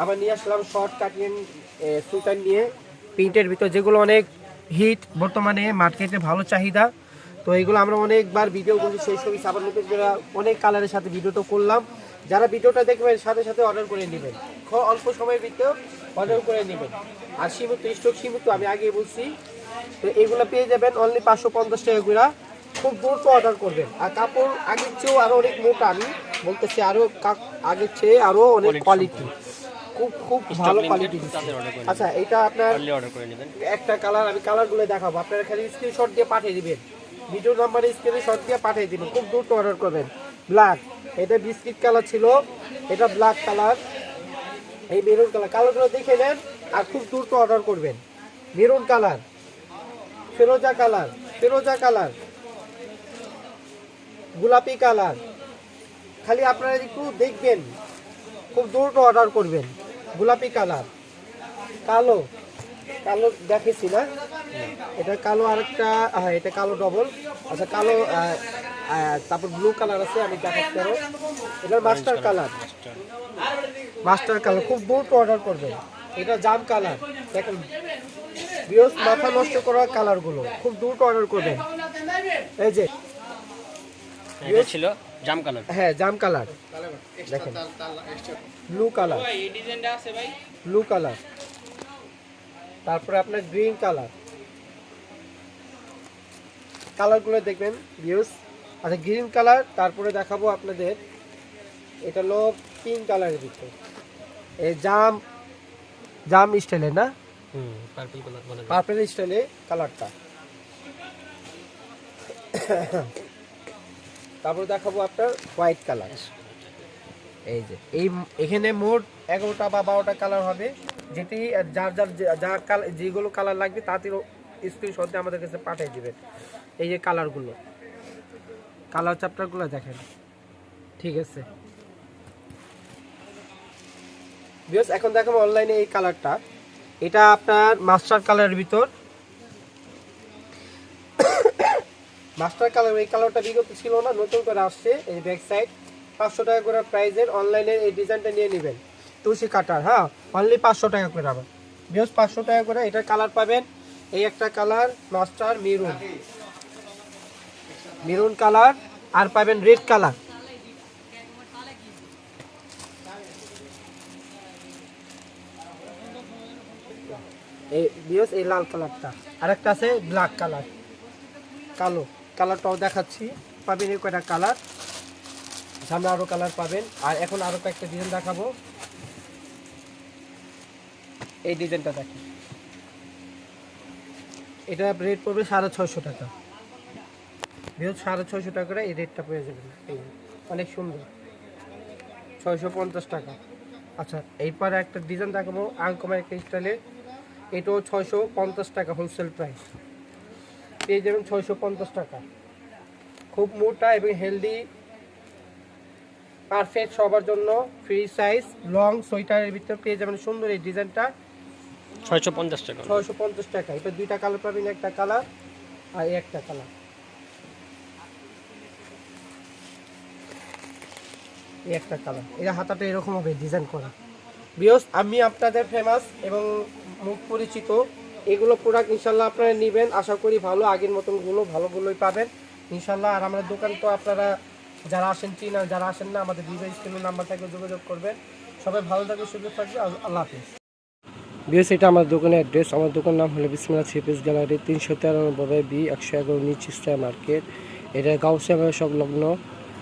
আবার নিয়ে আসলাম short cutting সুতার নিয়ে। প্রিন্টের ভিতর যেগুলো অনেক হিট বর্তমানে মার্কেটে ভালো চাহিদা। তো এগুলো আমরা অনেকবার ভিডিও করছি সেই সবই আবার নতুন অনেক কালারের সাথে ভিডিওটা করলাম। যারা ভিডিওটা দেখবেন সাথে সাথে অর্ডার করে নেবেন। অল্প সময়ের ভিতরে অর্ডার করে নেবেন। আর সীমিত স্টক সীমিত আমি আগে বলছি। তো এগুলো পেয়ে যাবেন অনলি পাঁচশো পঞ্চাশ টাকা করে। খুব দ্রুত অর্ডার করবেন। আর কাপড় আগের চেয়েও আরও অনেক মোটা আমি বলতেছি আরও কা- আগের চেয়ে আরও অনেক কোয়ালিটি খুব খুব ভালো কোয়ালিটি আচ্ছা এটা আপনার অর্ডার করে নেবেন। একটা কালার আমি কালারগুলো দেখাবো। আপনারা খালি স্ক্রিনশট দিয়ে পাঠিয়ে দিবেন। ভিডিও নাম্বারে স্ক্রিনশট দিয়ে পাঠিয়ে দিবেন। খুব দ্রুত অর্ডার করবেন। ব্ল্যাক এটা বিস্কিট কালার ছিল। এটা ব্ল্যাক কালার এই মেরুন কালার কালারগুলো দেখে নেন আর খুব দ্রুত অর্ডার করবেন। মেরুন কালার ফেরোজা কালার ফেরোজা কালার গোলাপি কালার খালি আপনারা একটু দেখবেন। খুব দ্রুত অর্ডার করবেন। গোলাপি কালার। কালো। কালো দেখেছি না? এটা কালো আরেকটা হ্যাঁ এটা কালো ডবল আচ্ছা কালো তারপর ব্লু কালার আছে আমি দেখাচ্ছি আরও। এটা মাস্টার কালার মাস্টার কালার খুব দ্রুত অর্ডার করবেন। এটা জাম কালার। দেখেন বিয়স মাথা নষ্ট করা কালারগুলো। খুব দ্রুত অর্ডার করবেন। এই যে ছিল জাম কালার। হ্যাঁ জাম কালার। দেখেন। ব্লু কালার ব্লু কালার তারপরে আপনার গ্রিন কালার কালারগুলো দেখবেন ভিউস আচ্ছা গ্রিন কালার তারপরে দেখাবো আপনাদের। এটা হলো পিঙ্ক কালারের ভিতরে। এই জাম জাম স্টাইলে না? হুম পার্পল কালার পার্পল স্টাইলে কালারটা তারপর দেখাবো আপনার হোয়াইট কালার এই যে এই এখানে মোট এগারোটা বা বারোটা কালার হবে। যেটি যার যার যে- কালার যেগুলো কালার লাগবে তাদের স্ক্রিনশট দিয়ে আমাদের কাছে পাঠিয়ে দিবেন এই যে কালারগুলো কালার চ্যাপ্টারগুলো দেখেন। ঠিক আছে। বিকজ এখন দেখাবো অনলাইনে এই কালারটা এটা আপনার মাস্টার কালারের ভিতর। মাস্টার কালার এই কালারটা বিগত ছিল না, নতুন করে আসছে এই ব্যাক সাইড পাঁচশো টাকা করে প্রাইজের অনলাইনের এই ডিজাইনটা নিয়ে নেবেন। তুলসী কাটার হ্যাঁ অনলি পাঁচশো টাকা করে আবার। বিকজ পাঁচশো টাকা করে এটার কালার পাবেন, এই একটা colour master maroon maroon colour আর পাবেন রেড কালার এই বিকজ এই লাল কালারটা আর একটা আছে ব্ল্যাক কালার কালো। কালারটাও দেখাচ্ছি। পাবেন এই কয়টা কালার? সামনে আরও কালার পাবেন। আর এখন আরও কয়েকটা ডিজাইন দেখাবো। এই ডিজাইনটা দেখেন। এটা রেট পড়বে সাড়ে ছয়শো টাকা। বৃহৎ সাড়ে ছয়শো টাকা করে এই রেটটা পেয়ে যাবেন। এই অনেক সুন্দর। ছয়শো পঞ্চাশ টাকা। আচ্ছা এইবার একটা ডিজাইন দেখাবো। আঙ্কমার একটা স্টাইলে এটাও ছয়শো পঞ্চাশ টাকা হোলসেল প্রাইস পেয়ে যাবেন ছয়শো পঞ্চাশ টাকা। খুব মোটা এবং হেলদি পারফেক্ট সবার জন্য ফ্রি সাইজ লং সোয়েটারের ভিতরে পেয়ে যাবেন সুন্দর এই ডিজাইনটা। ছয়শো পঞ্চাশ টাকা। ছয়শো পঞ্চাশ টাকা। এটা দুইটা কালার পাবেন একটা কালার আর একটা কালার এই একটা কালার এটা হাতাটা এরকম হবে ডিজাইন করা। বিয়স আমি আপনাদের ফেমাস এবং মুখ পরিচিত এগুলো প্রোডাক্ট ইনশাল্লাহ আপনারা নেবেন। আশা করি ভালো, আগের মতনগুলো ভালোগুলোই পাবেন। ইনশাল্লাহ আর আমাদের দোকান তো আপনারা যারা আসেন চিনা যারা আসেন না, আমাদের ভিডিও স্ক্রিনের নাম্বার থাকলে যোগাযোগ করবেন। সবাই ভালো থাকবে সুযোগ থাকবে আল্লাহ হাফিজ। বিএস, এটা আমার দোকানের অ্যাড্রেস আমার দোকান নাম হলো বিসমিল্লা থ্রিপিস গ্যালারি, তিনশো তেরানব্বই বি, একশো এগারো নিচ ইস্টার মার্কেট। এটা গাউসিয়া সংলগ্ন।